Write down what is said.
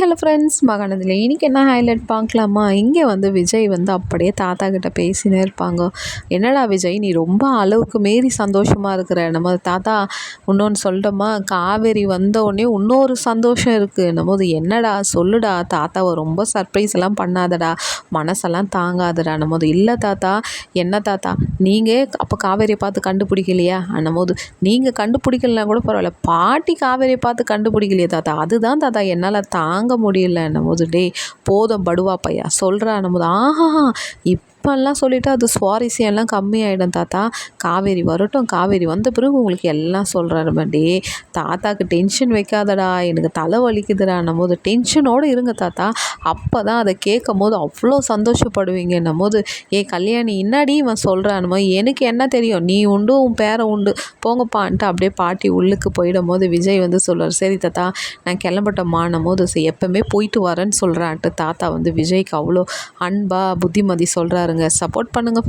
Hello friends மகானதில் இன்றைக்கி என்ன highlight பார்க்கலாமா? இங்கே வந்து விஜய் வந்து அப்படியே தாத்தா கிட்ட பேசினே இருப்பாங்க. என்னடா விஜய் நீ ரொம்ப அளவுக்கு மீறி சந்தோஷமாக இருக்கிற. நம்ம தாத்தா இன்னொன்று சொல்லிட்டோமா? காவேரி வந்த உடனே இன்னொரு சந்தோஷம் இருக்குது நம்ம என்னடா? சொல்லுடா. தாத்தாவை ரொம்ப சர்ப்ரைஸ் எல்லாம் பண்ணாதடா. மனசெல்லாம் தாங்காதடா. நம்ம இல்லை தாத்தா. என்ன தாத்தா? நீங்கள் அப்போ காவேரியை பார்த்து கண்டுபிடிக்கலையா? போது நீங்கள் கண்டுபிடிக்கலனா கூட பரவாயில்ல. பாட்டி காவேரியை பார்த்து கண்டுபிடிக்கலையே தாத்தா. அதுதான் தாத்தா. என்னால் தாங்க தாங்க முடியல போது டே போதும் படுவா பையா சொல்கிறா போது ஆஹா இப் இப்போல்லாம் சொல்லிவிட்டு அது சுவாரஸ்யம் எல்லாம் கம்மியாயிடும் தாத்தா. காவேரி வரட்டும் காவேரி வந்த பிறகு உங்களுக்கு எல்லாம் சொல்கிறாரு மண்டி. தாத்தாக்கு டென்ஷன் வைக்காதடா எனக்கு தலை வலிக்குதுடா போது டென்ஷனோடு இருங்க தாத்தா. அப்போ தான் அதை கேட்கும் போது அவ்வளோ சந்தோஷப்படுவீங்கன்னும் போது ஏ கல்யாணி இன்னாடி இவன் சொல்கிறானுமோ எனக்கு என்ன தெரியும்? நீ உண்டு உன் பேரை உண்டு. போங்கப்பான்ட்டு அப்படியே பாட்டி உள்ளுக்கு போயிடும் போது விஜய் வந்து சொல்கிறார் சரி தாத்தா நான் கிளம்பட்டோமான்னும் போது எப்போவுமே போயிட்டு வரேன்னு சொல்கிறான்ட்டு தாத்தா வந்து விஜய்க்கு அவ்வளோ அன்பா புத்திமதி சொல்கிறாருங்க சப்போர்ட் பண்ணுங்கள்